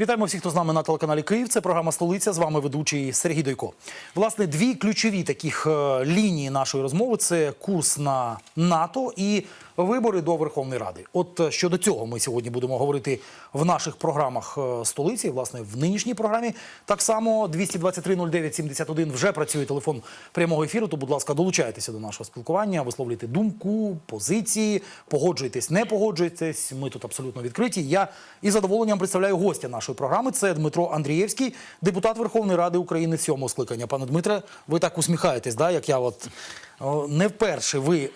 Вітаємо всіх, хто з нами на телеканалі Київ. Це програма Столиця. З вами ведучий Сергій Дойко. Власне, дві ключові таких е, лінії нашої розмови це курс на НАТО і вибори до Верховної Ради. От е, щодо цього ми сьогодні будемо говорити в наших програмах е, столиці. Власне, в нинішній програмі так само 223-09-71 вже працює телефон прямого ефіру. То, будь ласка, долучайтеся до нашого спілкування, висловлюйте думку, позиції, погоджуйтесь, не погоджуйтесь. Ми тут абсолютно відкриті. Я із задоволенням представляю гостя нашої програми. Це Дмитро Андрієвський, депутат Верховної Ради України сьомого скликання. Пане Дмитре, ви так усміхаєтесь, да? як я от не вперше ви е,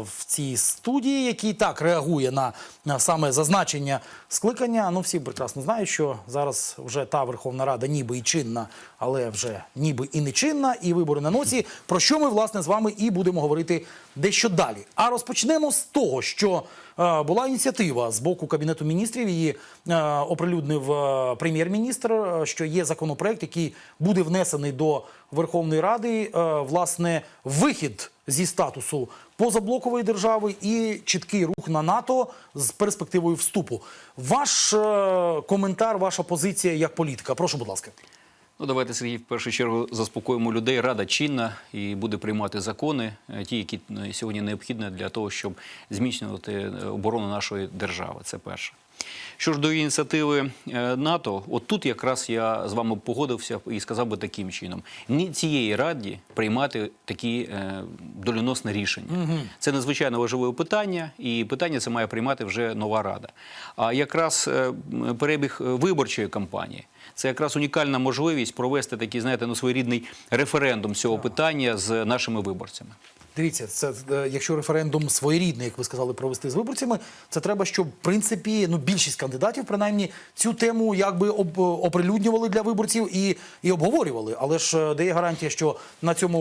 в цій студії, який так реагує на, саме зазначення скликання. Ну, всі прекрасно знають, що зараз вже та Верховна Рада ніби і чинна, але вже ніби і не чинна, і вибори на носі. Про що ми власне з вами і будемо говорити дещо далі. А розпочнемо з того, що е, була ініціатива з боку кабінету міністрів. Її е, оприлюднив е, прем'єр-міністр, е, що є законопроект, який буде внесений до Верховної Ради. е, власне, вихід зі статусу позаблокової держави і чіткий рух на НАТО з перспективою вступу. Ваш е, коментар, ваша позиція як політика. Прошу, будь ласка. Ну, давайте, Сергій, в першу чергу заспокоїмо людей. Рада чинна і буде приймати закони, е, ті, які е, сьогодні необхідні для того, щоб зміцнювати оборону нашої держави. Це перше. Що ж до ініціативи е, НАТО, от тут якраз я з вами погодився і сказав би таким чином: не цієї раді приймати такі е, доленосні рішення. Це надзвичайно важливе питання, і питання це має приймати вже нова рада. А якраз е, перебіг виборчої кампанії. Це якраз унікальна можливість провести такий, знаєте, ну своєрідний референдум цього питання з нашими виборцями. Дивіться, це е, якщо референдум своєрідний, як ви сказали, провести з виборцями, це треба, щоб в принципі ну більшість кандидатів, принаймні, цю тему якби об, оприлюднювали для виборців і, і обговорювали. Але ж е, де є гарантія, що на цьому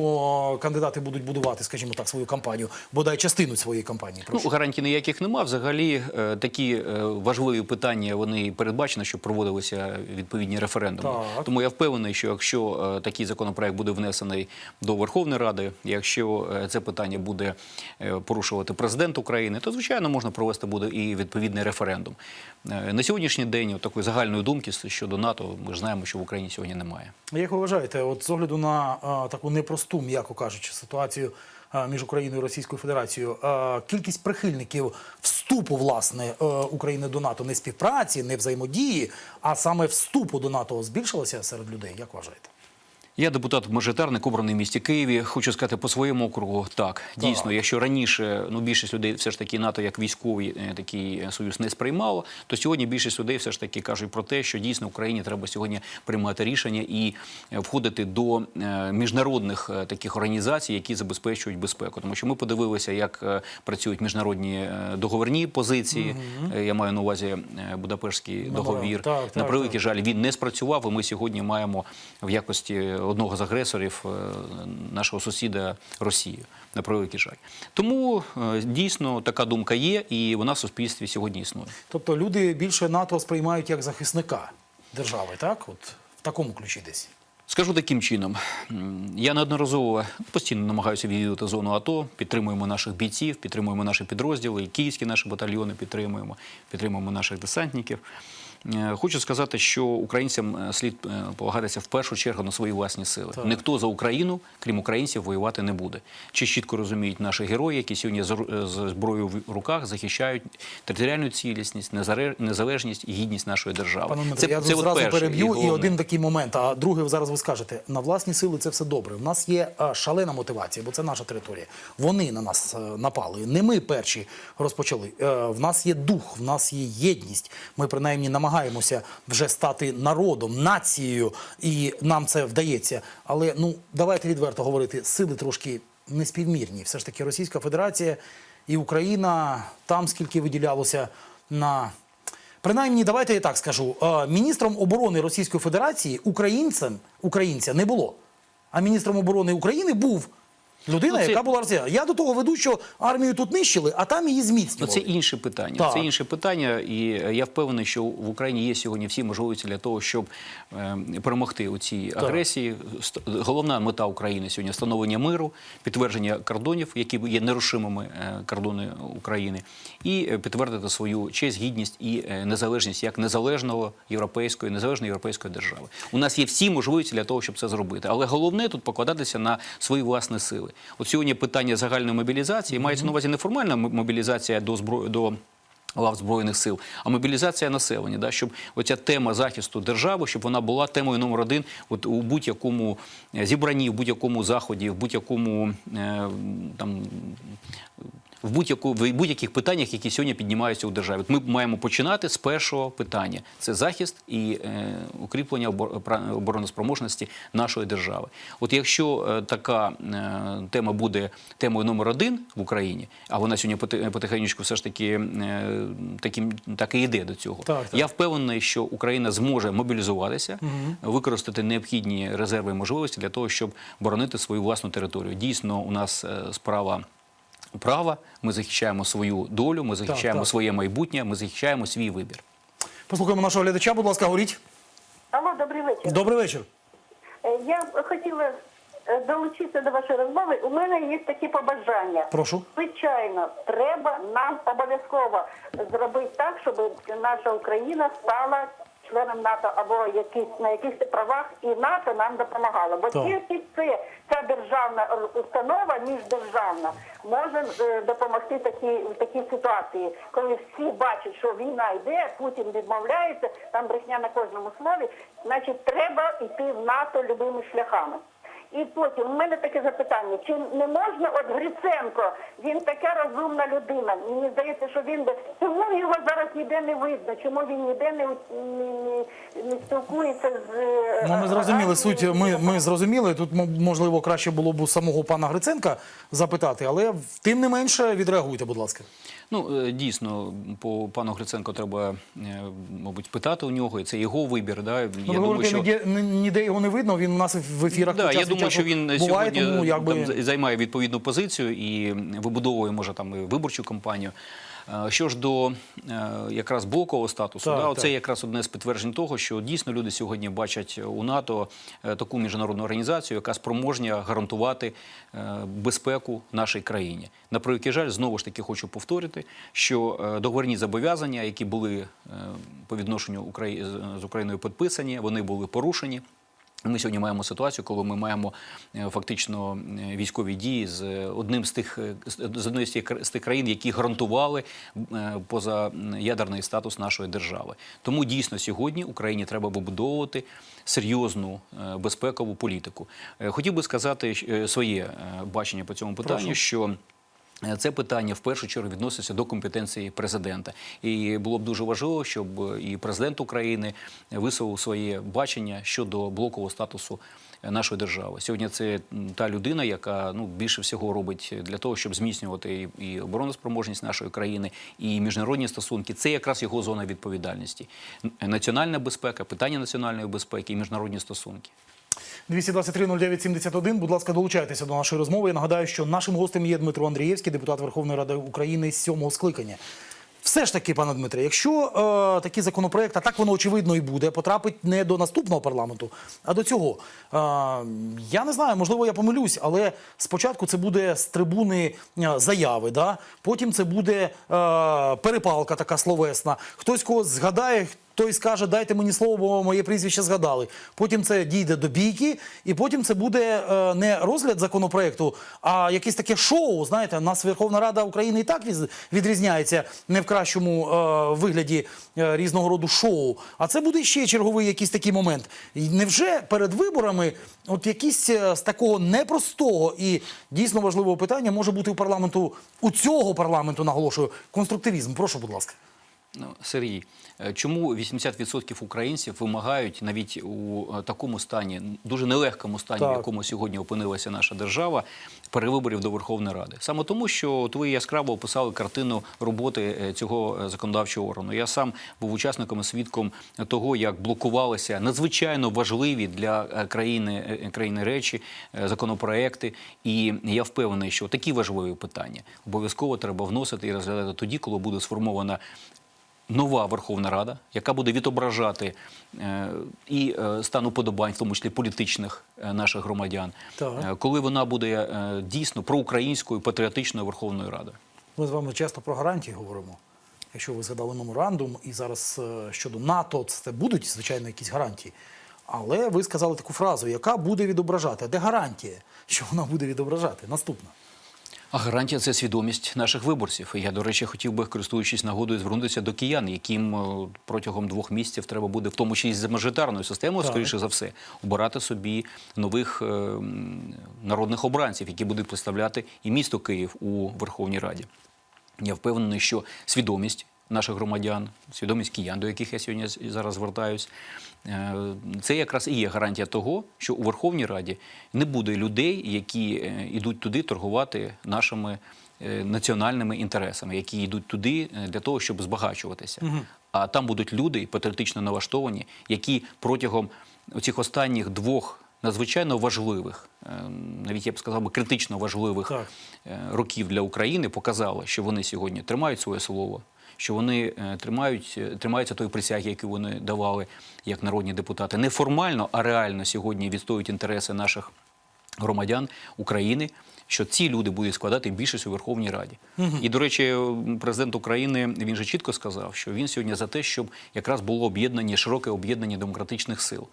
е, кандидати будуть будувати, скажімо так, свою кампанію, бодай частину своєї кампанії. Ну, Прошу. гарантій ніяких нема. Взагалі е, такі е, важливі питання вони передбачено, що проводилися відповідні референдуми. Так. Тому я впевнений, що якщо е, такий законопроект буде внесений до Верховної Ради, якщо е, це питання буде е, порушувати президент України, то звичайно можна провести буде і відповідний референдум. Е, На сьогоднішній день такої загальної думки щодо НАТО ми ж знаємо, що в Україні сьогодні немає. Як ви вважаєте, от з огляду на таку непросту, м'яко кажучи, ситуацію між Україною і Російською Федерацією, кількість прихильників вступу власне е, України до НАТО не співпраці, не взаємодії, а саме вступу до НАТО збільшилася серед людей? Як вважаєте? Я депутат-мажоритарник, обраний в місті Києві. Хочу сказати по своєму округу. Так, дійсно, якщо раніше ну більшість людей все ж таки НАТО як військовий е, такий е, союз не сприймало, то сьогодні більшість людей все ж таки кажуть про те, що дійсно Україні треба сьогодні приймати рішення і е, входити до міжнародних таких організацій, які забезпечують безпеку. Тому що ми подивилися, як працюють міжнародні договірні позиції. Е, Я маю на увазі Будапештський договір. Так, на так, превеликий жаль, він не спрацював, і ми сьогодні маємо в якості одного з агресорів е, нашого сусіда Росію. На превеликий жаль. Тому е, дійсно така думка є, і вона в суспільстві сьогодні існує. Тобто люди більше НАТО сприймають як захисника держави, так? От в такому ключі десь. Скажу таким чином, я неодноразово постійно намагаюся відвідувати зону АТО, підтримуємо наших бійців, підтримуємо наші підрозділи, і київські наші батальйони підтримуємо, підтримуємо наших десантників. Е, Хочу сказати, що українцям е, слід е, полагатися в першу чергу на свої власні сили. Так. Ніхто за Україну, крім українців, воювати не буде. Чи чітко розуміють наші герої, які сьогодні з зброєю в руках захищають територіальну цілісність, незалежність і гідність нашої держави. Пане Дмитре, я от тут зразу переб'ю і, головне. один такий момент. А другий зараз ви скажете: на власні сили це все добре. У нас є шалена мотивація, бо це наша територія. Вони на нас напали. Не ми перші розпочали. В нас є дух, в нас є єдність. Ми принаймні намагаємося вже стати народом, нацією, і нам це вдається. Але ну давайте відверто говорити, сили трошки неспівмірні. Все ж таки Російська Федерація і Україна там скільки виділялося на Принаймні, давайте я так скажу. Е, Міністром оборони Російської Федерації українцем українця не було. А міністром оборони України був Людина, Ну, це- яка була росіян. Я до того веду, що армію тут нищили, а там її Ну, зміцнювали. це інше питання. Так. Це інше питання, і е, я впевнений, що в Україні є сьогодні всі можливості для того, щоб е, перемогти у цій агресії. Ст- Головна мета України сьогодні встановлення миру, підтвердження кордонів, які є нерушимими е, кордони України, і е, підтвердити свою честь, гідність і незалежність як незалежного європейської, незалежної європейської держави. У нас є всі можливості для того, щоб це зробити. Але головне тут покладатися на свої власні сили. От сьогодні питання загальної мобілізації мається на увазі не формальна мобілізація до зброї до. Лав збройних сил, а мобілізація населення, да, щоб оця тема захисту держави, щоб вона була темою номер один от у будь-якому е, зібранні, в будь-якому заході, в будь-якому е, там. В будь-яку в будь-яких питаннях, які сьогодні піднімаються у державі, От ми маємо починати з першого питання: це захист і е, укріплення обор- обороноспроможності нашої держави. От якщо е, така е, тема буде темою номер один в Україні, а вона сьогодні поти- потихеньку все ж таки е, таким так і йде до цього. Так, так. Я впевнений, що Україна зможе мобілізуватися, використати необхідні резерви і можливості для того, щоб боронити свою власну територію. Дійсно, у нас е, справа. Права, ми захищаємо свою долю, ми захищаємо так. своє майбутнє, ми захищаємо свій вибір. Послухаємо нашого глядача, будь ласка, говоріть. Алло, добрий вечір. Добрий вечір. Е, Я б хотіла е, долучитися до вашої розмови. У мене є такі побажання. Прошу. Звичайно, треба нам обов'язково зробити так, щоб наша Україна стала членом НАТО або якісь на якихось правах, і НАТО нам допомагало. Бо тільки це ця державна установа міждержавна може е, допомогти такі в такій ситуації, коли всі бачать, що війна йде, Путін відмовляється, там брехня на кожному слові. Значить, треба йти в НАТО любими шляхами. І потім у мене таке запитання: чи не можна, от Гриценко, він така розумна людина. Мені здається, що він би чому його зараз ніде не видно, чому він ніде не, не, не спілкується з е, Ну, ми зрозуміли суть. Ми, ми зрозуміли. Тут можливо краще було б у самого пана Гриценка запитати, але тим не менше відреагуйте, будь ласка. Ну е, дійсно, по пану Гриценко треба, е, мабуть, питати у нього, і це його вибір. Да? Я Ну, ви говорите, ніде, ніде його не видно. Він у нас в ефірах Да, я думаю, часу що він буває, сьогодні тому якби там займає відповідну позицію і вибудовує може там і виборчу кампанію. Е, Що ж до е, якраз блокового статусу, Так, да, так. це якраз одне з підтверджень того, що дійсно люди сьогодні бачать у НАТО е, таку міжнародну організацію, яка спроможня гарантувати безпеку нашій країні. На превеликий жаль, знову ж таки хочу повторити, що договірні зобов'язання, які були по відношенню з Україною підписані, вони були порушені. Ми сьогодні маємо ситуацію, коли ми маємо е, фактично е, військові дії з е, одним з тих з- одної з тих з тих країн, які гарантували позаядерний статус нашої держави. Тому дійсно сьогодні Україні треба вибудовувати серйозну безпекову політику. Хотів би сказати своє бачення по цьому питанню, Прошу. що це питання в першу чергу відноситься до компетенції президента, і було б дуже важливо, щоб і президент України висловив своє бачення щодо блокового статусу е, нашої держави. Сьогодні це та людина, яка ну більше всього робить для того, щоб зміцнювати і обороноспроможність нашої країни, і міжнародні стосунки. Це якраз його зона відповідальності. Національна безпека, питання національної безпеки і міжнародні стосунки. 223-09-71. Будь ласка, долучайтеся до нашої розмови. Я нагадаю, що нашим гостем є Дмитро Андрієвський, депутат Верховної Ради України з сьомого скликання. Все ж таки, пане Дмитре, якщо е, такий законопроект, а так воно очевидно і буде, потрапить не до наступного парламенту, а до цього. Е, я не знаю, можливо, я помилюсь, але спочатку це буде з трибуни е, заяви, да? потім це буде е, перепалка така словесна. Хтось когось згадає, той скаже, дайте мені слово, бо моє прізвище згадали. Потім це дійде до бійки, і потім це буде е, не розгляд законопроекту, а якесь таке шоу. Знаєте, нас Верховна Рада України і так відрізняється не в кращому е, вигляді е, різного роду шоу. А це буде ще черговий якийсь такий момент. І невже перед виборами от якийсь е, з такого непростого і дійсно важливого питання може бути у парламенту у цього парламенту, наголошую, конструктивізм? Прошу, будь ласка. Ну, Сергій, е, чому 80% українців вимагають навіть у е, такому стані, дуже нелегкому стані, Так. в якому сьогодні опинилася наша держава, перевиборів до Верховної Ради? Саме тому, що ви яскраво описали картину роботи е, цього законодавчого органу. Я сам був учасником і свідком того, як блокувалися надзвичайно важливі для країни, країни речі, законопроекти. І я впевнений, що такі важливі питання обов'язково треба вносити і розглядати тоді, коли буде сформована нова Верховна Рада, яка буде відображати е, і е, стан уподобань, в тому числі політичних е, наших громадян, Так. Коли вона буде дійсно проукраїнською патріотичною Верховною Радою. Ми з вами часто про гарантії говоримо. Якщо ви згадали меморандум, і зараз щодо НАТО, це будуть, звичайно, якісь гарантії. Але ви сказали таку фразу, яка буде відображати. А де гарантія, що вона буде відображати? Наступна. А гарантія це свідомість наших виборців. І я, до речі, хотів би, користуючись нагодою, звернутися до киян, яким е, протягом двох місяців треба буде, в тому числі з мажоритарною системою, Так. скоріше за все, обирати собі нових е, народних обранців, які будуть представляти і місто Київ у Верховній Раді. Я впевнений, що свідомість наших громадян, свідомість киян, до яких я сьогодні зараз звертаюсь, е, це якраз і є гарантія того, що у Верховній Раді не буде людей, які е, йдуть туди торгувати нашими е, національними інтересами, які йдуть туди е, для того, щоб збагачуватися. А там будуть люди патріотично налаштовані, які протягом цих останніх двох надзвичайно важливих, е, навіть я б сказав би критично важливих Так. е, років для України показали, що вони сьогодні тримають своє слово, що вони е, тримають, е, тримаються тої присяги, яку вони давали як народні депутати. Не формально, а реально сьогодні відстоюють інтереси наших громадян України. Що ці люди будуть складати більшість у Верховній Раді, і до речі, президент України він же чітко сказав, що він сьогодні за те, щоб якраз було об'єднання широке об'єднання демократичних сил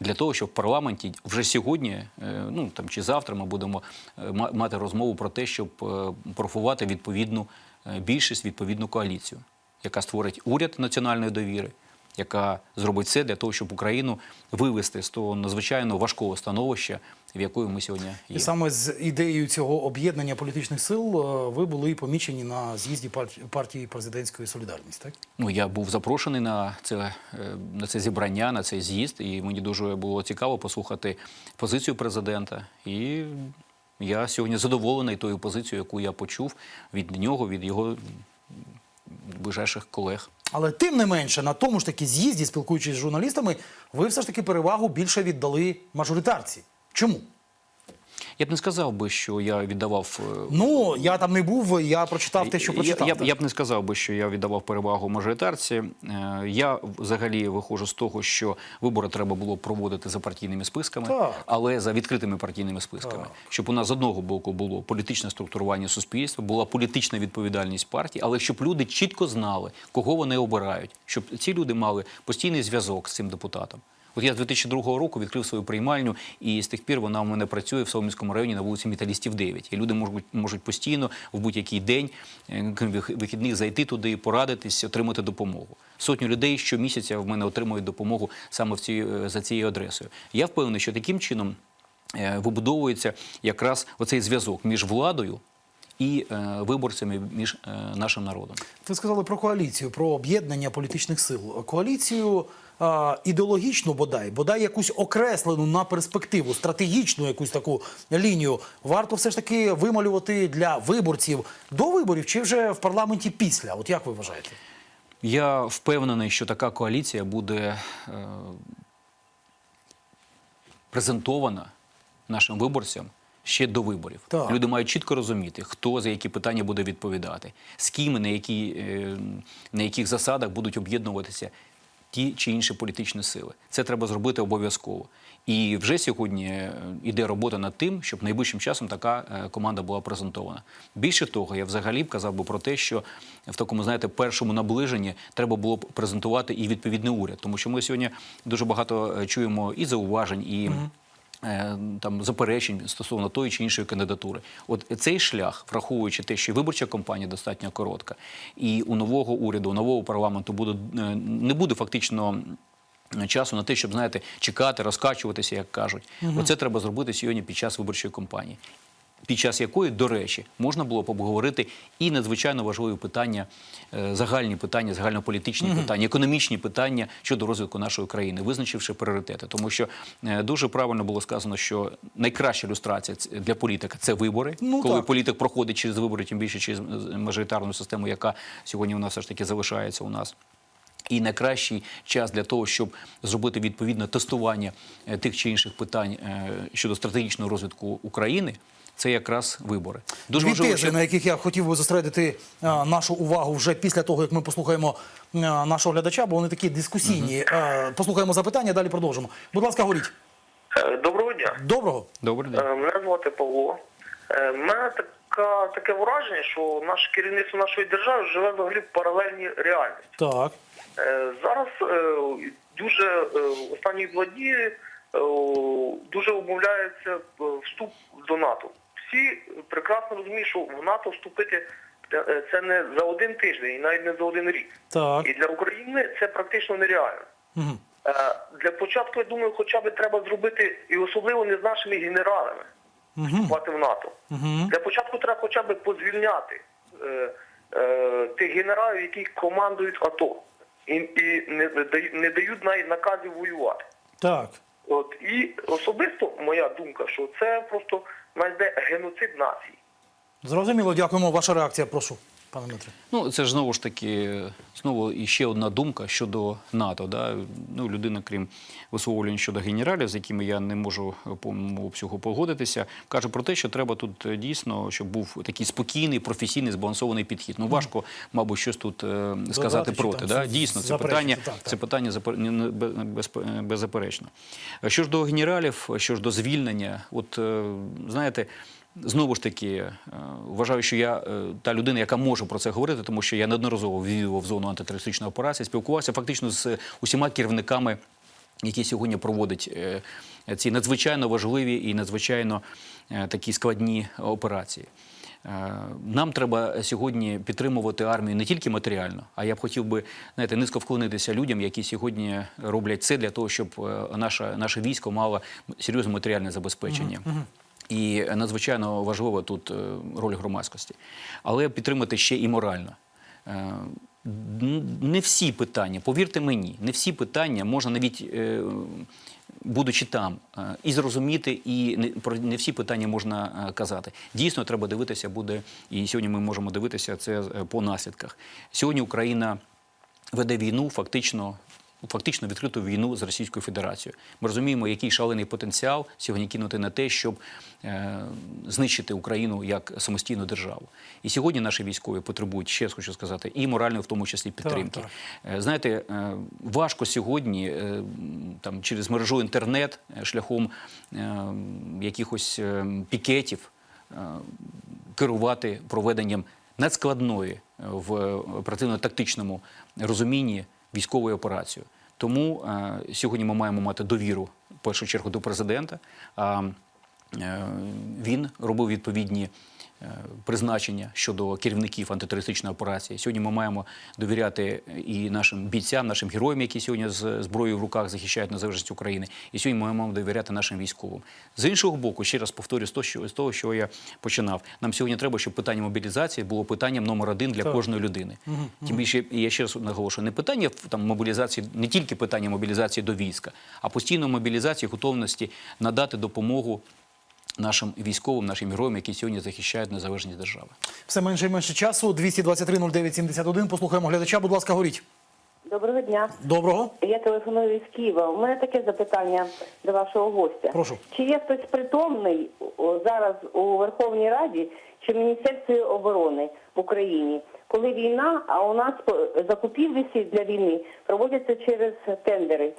для того, щоб в парламенті вже сьогодні, е, ну там чи завтра, ми будемо мати розмову про те, щоб профувати відповідну більшість, відповідну коаліцію, яка створить уряд національної довіри, яка зробить все для того, щоб Україну вивести з того надзвичайно важкого становища, в якої ми сьогодні є. І саме з ідеєю цього об'єднання політичних сил е, ви були помічені на з'їзді пар- партії президентської солідарність, так? Ну, я був запрошений на це, е, на це зібрання, на цей з'їзд, і мені дуже було цікаво послухати позицію президента. І я сьогодні задоволений тою позицією, яку я почув від нього, від його ближайших колег. Але тим не менше, на тому ж таки з'їзді, спілкуючись з журналістами, ви все ж таки перевагу більше віддали мажоритарці. Чому? Я б не сказав би, що я віддавав. е, Ну, я там не був, я прочитав те, що Я- прочитав. Я, так. я б не сказав би, що я віддавав перевагу мажоритарці. Е, Я взагалі виходжу з того, що вибори треба було проводити за партійними списками, Так. але за відкритими партійними списками, Так. щоб у нас з одного боку було політичне структурування суспільства, була політична відповідальність партії, але щоб люди чітко знали, кого вони обирають, щоб ці люди мали постійний зв'язок з цим депутатом. От я з 2002 року відкрив свою приймальню, і з тих пір вона у мене працює в Соломінському районі на вулиці Металістів 9. І люди можуть, можуть постійно в будь-який день е, вихідних зайти туди, порадитись, отримати допомогу. Сотню людей щомісяця в мене отримують допомогу саме в цій, е, за цією адресою. Я впевнений, що таким чином е, вибудовується якраз оцей зв'язок між владою і е, виборцями, між е, нашим народом. Ви сказали про коаліцію, про об'єднання політичних сил. Коаліцію ідеологічну бодай, бодай якусь окреслену на перспективу, стратегічну якусь таку лінію. Варто все ж таки вималювати для виборців до виборів чи вже в парламенті після. От як ви вважаєте? Я впевнений, що така коаліція буде е, презентована нашим виборцям ще до виборів. Так. Люди мають чітко розуміти, хто за які питання буде відповідати, з ким і на, які, е, на яких засадах будуть об'єднуватися ті чи інші політичні сили. Це треба зробити обов'язково. І вже сьогодні йде іде робота над тим, щоб найближчим часом така е, команда була презентована. Більше того, я взагалі б казав би про те, що в такому, знаєте, першому наближенні треба було б презентувати і відповідний уряд, тому що ми сьогодні дуже багато е, чуємо і зауважень, і. Е, Там заперечень стосовно тої чи іншої кандидатури, от цей шлях, враховуючи те, що виборча кампанія достатньо коротка, і у нового уряду, у нового парламенту буде е, не буде фактично часу на те, щоб знаєте, чекати, розкачуватися, як кажуть. Оце треба зробити сьогодні під час виборчої кампанії. Під час якої, до речі, можна було б обговорити і надзвичайно важливі питання, е, загальні питання, загальнополітичні питання, економічні питання щодо розвитку нашої країни, визначивши пріоритети. Тому що е, дуже правильно було сказано, що найкраща ілюстрація для політика це вибори, Ну, коли так. політик проходить через вибори, тим більше через е, мажоритарну систему, яка сьогодні у нас все ж таки залишається у нас. І найкращий час для того, щоб зробити відповідне тестування тих чи інших питань щодо стратегічного розвитку України, це якраз вибори. Дуже Дві важливо, тези, щоб- на яких я хотів би зосередити е, нашу увагу вже після того, як ми послухаємо е, нашого глядача, бо вони такі дискусійні. Е, послухаємо запитання, далі продовжимо. Будь ласка, говоріть. Е, Доброго дня. Доброго. Добрий день. Е, Мене звати Павло. У мене така, таке враження, що наше керівництво нашої держави живе взагалі в паралельній реальності. Так. Зараз дуже останні два дні дуже обмовляється вступ до НАТО. Всі прекрасно розуміють, що в НАТО вступити е, це не за один тиждень і навіть не за один рік. Так. І для України це практично нереально. Е, Для початку, я думаю, хоча б треба зробити, і особливо не з нашими генералами, вступати в НАТО. Для початку треба хоча б позвільняти е, е, тих генералів, які командують АТО, і, і не, дають- не дають навіть наказів воювати. Так. От і особисто моя думка, що це просто найде геноцид нації. Зрозуміло, дякуємо. Ваша реакція, прошу, пане Дмитре. Ну, це ж знову ж таки знову і ще одна думка щодо НАТО. Да? Ну, людина, крім висловлювань щодо генералів, з якими я не можу повному обсягу погодитися, каже про те, що треба тут е, дійсно, щоб був такий спокійний, професійний, збалансований підхід. Ну важко, мабуть, щось тут е, сказати чи проти. там Да? Дійсно, це питання, так, так. це питання беззаперечно. Що ж до генералів, що ж до звільнення, от е, знаєте. Знову ж таки, е, вважаю, що я е, та людина, яка може про це говорити, тому що я неодноразово відвідував зону антитерористичної операції, спілкувався фактично з усіма керівниками, які сьогодні проводять е, ці надзвичайно важливі і надзвичайно такі складні операції. Нам треба сьогодні підтримувати армію не тільки матеріально, а я б хотів би знаєте, низько вклонитися людям, які сьогодні роблять це для того, щоб наше, наше військо мало серйозне матеріальне забезпечення. І надзвичайно важлива тут е, роль громадськості. Але підтримати ще і морально. Е, Не всі питання, повірте мені, не всі питання можна навіть. е, Будучи там, і зрозуміти, і не про не всі питання можна казати. Дійсно, треба дивитися буде, і сьогодні ми можемо дивитися це по наслідках. Сьогодні Україна веде війну фактично. Фактично відкриту війну з Російською Федерацією. Ми розуміємо, який шалений потенціал сьогодні кинути на те, щоб е, знищити Україну як самостійну державу. І сьогодні наші військові потребують, ще хочу сказати, і моральної, в тому числі, підтримки. так. Е, Знаєте, е, важко сьогодні е, там через мережу інтернет е, шляхом е, якихось е, пікетів е, керувати проведенням надскладної е, в оперативно-тактичному розумінні військової операції. Тому е, сьогодні ми маємо мати довіру в першу чергу до президента. Е, він робив відповідні призначення щодо керівників антитерористичної операції. Сьогодні ми маємо довіряти і нашим бійцям, нашим героям, які сьогодні з зброєю в руках захищають незалежність України. І сьогодні ми маємо довіряти нашим військовим. З іншого боку, ще раз повторю з того, що, з того, що я починав. Нам сьогодні треба, щоб питання мобілізації було питанням номер один для Так. кожної людини. Тим більше, я ще раз наголошую, не питання там мобілізації, не тільки питання мобілізації до війська, а постійної мобілізації, готовності надати допомогу нашим військовим, нашим героям, які сьогодні захищають незалежність держави. Все менше і менше часу. 223 09 71. Послухаємо глядача. Будь ласка, говоріть. Доброго дня. Доброго. Я телефоную із Києва. У мене таке запитання до вашого гостя. Прошу. Чи є хтось притомний зараз у Верховній Раді чи в Міністерстві оборони в Україні, коли війна, а у нас по- закупівлі для війни проводяться через тендери?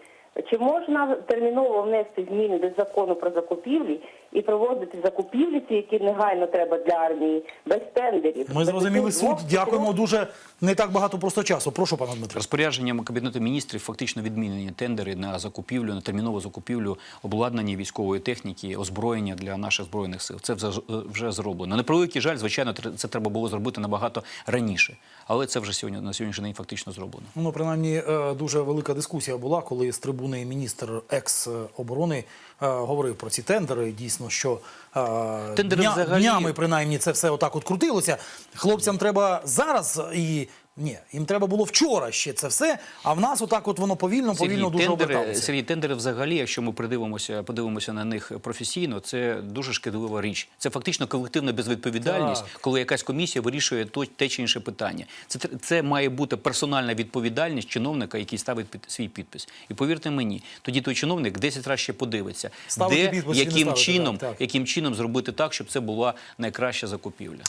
Чи можна терміново внести зміни до закону про закупівлі і проводити закупівлі, ці, які негайно треба для армії, без тендерів? Ми зрозуміли цих суть. Дякуємо дуже не так багато просто часу. Прошу, пане Дмитре. Розпорядженням Кабінету міністрів фактично відмінені тендери на закупівлю, на термінову закупівлю обладнання військової техніки, озброєння для наших збройних сил. Це вже, вже зроблено. На превеликий жаль, звичайно, це треба було зробити набагато раніше, але це вже сьогодні на сьогоднішній день фактично зроблено. Ну, принаймні, е, дуже велика дискусія була, коли з трибуни міністр екс оборони е, говорив про ці тендери. Дійсно, що е, Тендери дня- взагалі- днями принаймні це все отак от крутилося. Хлопцям треба зараз і. Ні, їм треба було вчора ще це все, а в нас отак от воно повільно, повільно дуже тендери, оберталося. Сергій, тендери взагалі, якщо ми придивимося, подивимося на них професійно, це дуже шкідлива річ. Це фактично колективна безвідповідальність, Так. коли якась комісія вирішує то, те чи інше питання. Це, це має бути персональна відповідальність чиновника, який ставить під, свій підпис. І повірте мені, тоді той чиновник 10 разів ще подивиться, Ставити де, підпис яким ставити, чином, так, так. яким чином зробити так, щоб це була найкраща закупівля.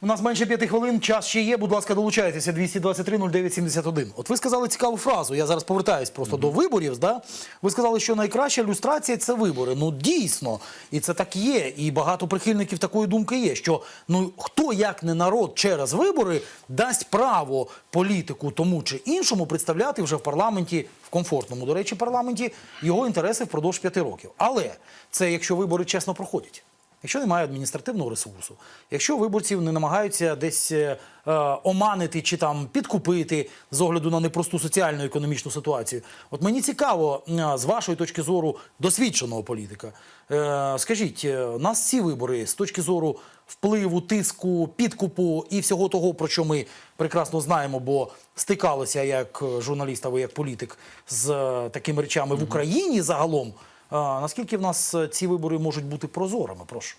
У нас менше п'яти хвилин, час ще є. Будь ласка, долучайтеся 223 09 71. От ви сказали цікаву фразу. Я зараз повертаюсь просто до виборів. Да? Ви сказали, що найкраща люстрація це вибори. Ну дійсно, і це так є. І багато прихильників такої думки є. Що ну хто як не народ через вибори дасть право політику тому чи іншому представляти вже в парламенті в комфортному, до речі, парламенті його інтереси впродовж п'яти років. Але це якщо вибори чесно проходять. Якщо немає адміністративного ресурсу, якщо виборців не намагаються десь е, е, оманити чи там підкупити з огляду на непросту соціальну економічну ситуацію, от мені цікаво з вашої точки зору досвідченого політика. Е, скажіть, е, у нас ці вибори з точки зору впливу, тиску, підкупу і всього того, про що ми прекрасно знаємо, бо стикалися як журналіст, а ви як політик з е, такими речами в Україні загалом. Наскільки в нас е, ці вибори можуть бути прозорими? Прошу.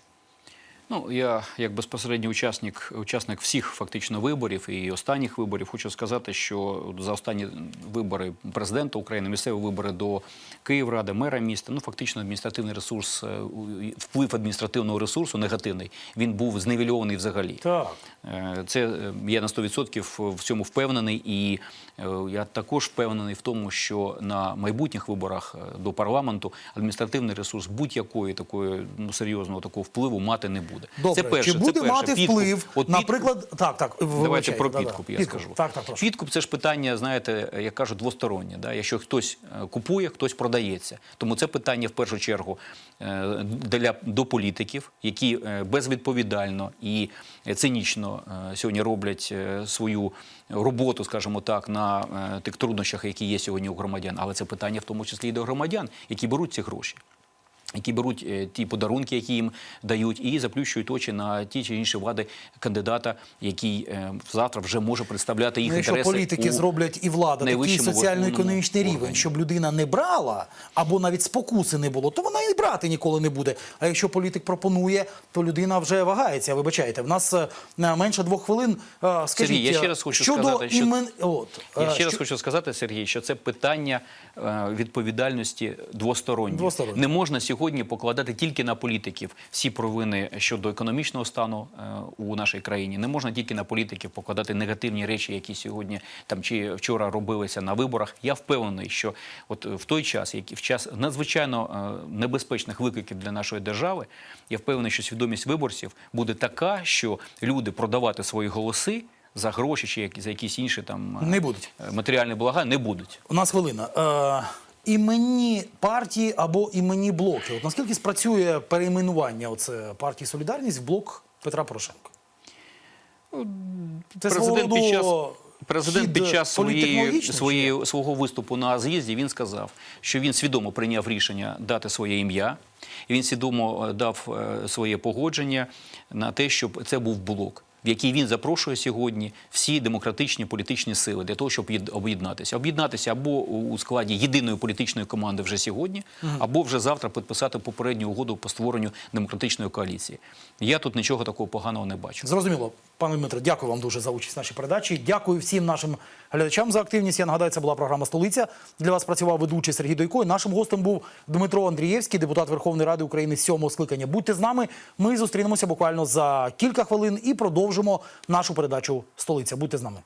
Ну, я як безпосередній учасник, учасник всіх фактично виборів і останніх виборів, хочу сказати, що за останні вибори президента України, місцеві вибори до Київради, мера міста, ну фактично адміністративний ресурс, е, вплив адміністративного ресурсу негативний, він був зневельований взагалі. Так. Е, Це е, я на 100% в цьому впевнений, і я також впевнений в тому, що на майбутніх виборах до парламенту адміністративний ресурс будь-якої такої ну серйозного такого впливу мати не буде. Добре, це перше, чи буде це перше. мати Підкуп. вплив, От наприклад, так, так, Давайте про підкуп, я Підкуп. скажу. Так, так, прошу. Підкуп це ж питання, знаєте, як кажуть, двостороннє. Да? Якщо хтось е, купує, хтось продається. Тому це питання в першу чергу е, для до політиків, які е, безвідповідально і цинічно сьогодні роблять свою роботу, скажімо так, на тих труднощах, які є сьогодні у громадян. Але це питання в тому числі і до громадян, які беруть ці гроші які беруть е, ті подарунки, які їм дають, і заплющують очі на ті чи інші влади кандидата, який е, завтра вже може представляти їх Ну, якщо політики у зроблять і влада такий соціально-економічний рівень, органі. щоб людина не брала або навіть спокуси не було, то вона і брати ніколи не буде. А якщо політик пропонує, то людина вже вагається. Вибачайте, в нас е, менше двох хвилин. Скажіть, Сергій, я ще раз хочу щодо сказати, що- імен... От, Я ще раз хочу сказати, Сергій, що це питання відповідальності двосторонньої. Двосторонньої. Не можна сьогодні покладати тільки на політиків всі провини щодо економічного стану е, у нашій країні. Не можна тільки на політиків покладати негативні речі, які сьогодні там чи вчора робилися на виборах. Я впевнений, що от в той час, який в час надзвичайно е, небезпечних викликів для нашої держави, я впевнений, що свідомість виборців буде така, що люди продавати свої голоси. За гроші чи за якісь інші там е, Не будуть. е, матеріальні блага не будуть. У нас хвилина. Імені партії або імені блоки. От наскільки спрацює перейменування оце партії Солідарність в блок Петра Порошенка? Це президент під час, президент під час своєї, своєї, свого виступу на з'їзді він сказав, що він свідомо прийняв рішення дати своє ім'я, і він свідомо е, дав е, своє погодження на те, щоб це був блок. В який він запрошує сьогодні всі демократичні політичні сили для того, щоб єд- об'єднатися. Об'єднатися або у складі єдиної політичної команди вже сьогодні, або вже завтра підписати попередню угоду по створенню демократичної коаліції. Я тут нічого такого поганого не бачу. Зрозуміло, пане Дмитре, дякую вам дуже за участь в нашій передачі. Дякую всім нашим глядачам за активність. Я нагадаю, це була програма Столиця. Для вас працював ведучий Сергій Дойко. І нашим гостем був Дмитро Андрієвський, депутат Верховної Ради України сьомого скликання. Будьте з нами. Ми зустрінемося буквально за кілька хвилин і продовжимо нашу передачу Столиця. Будьте з нами.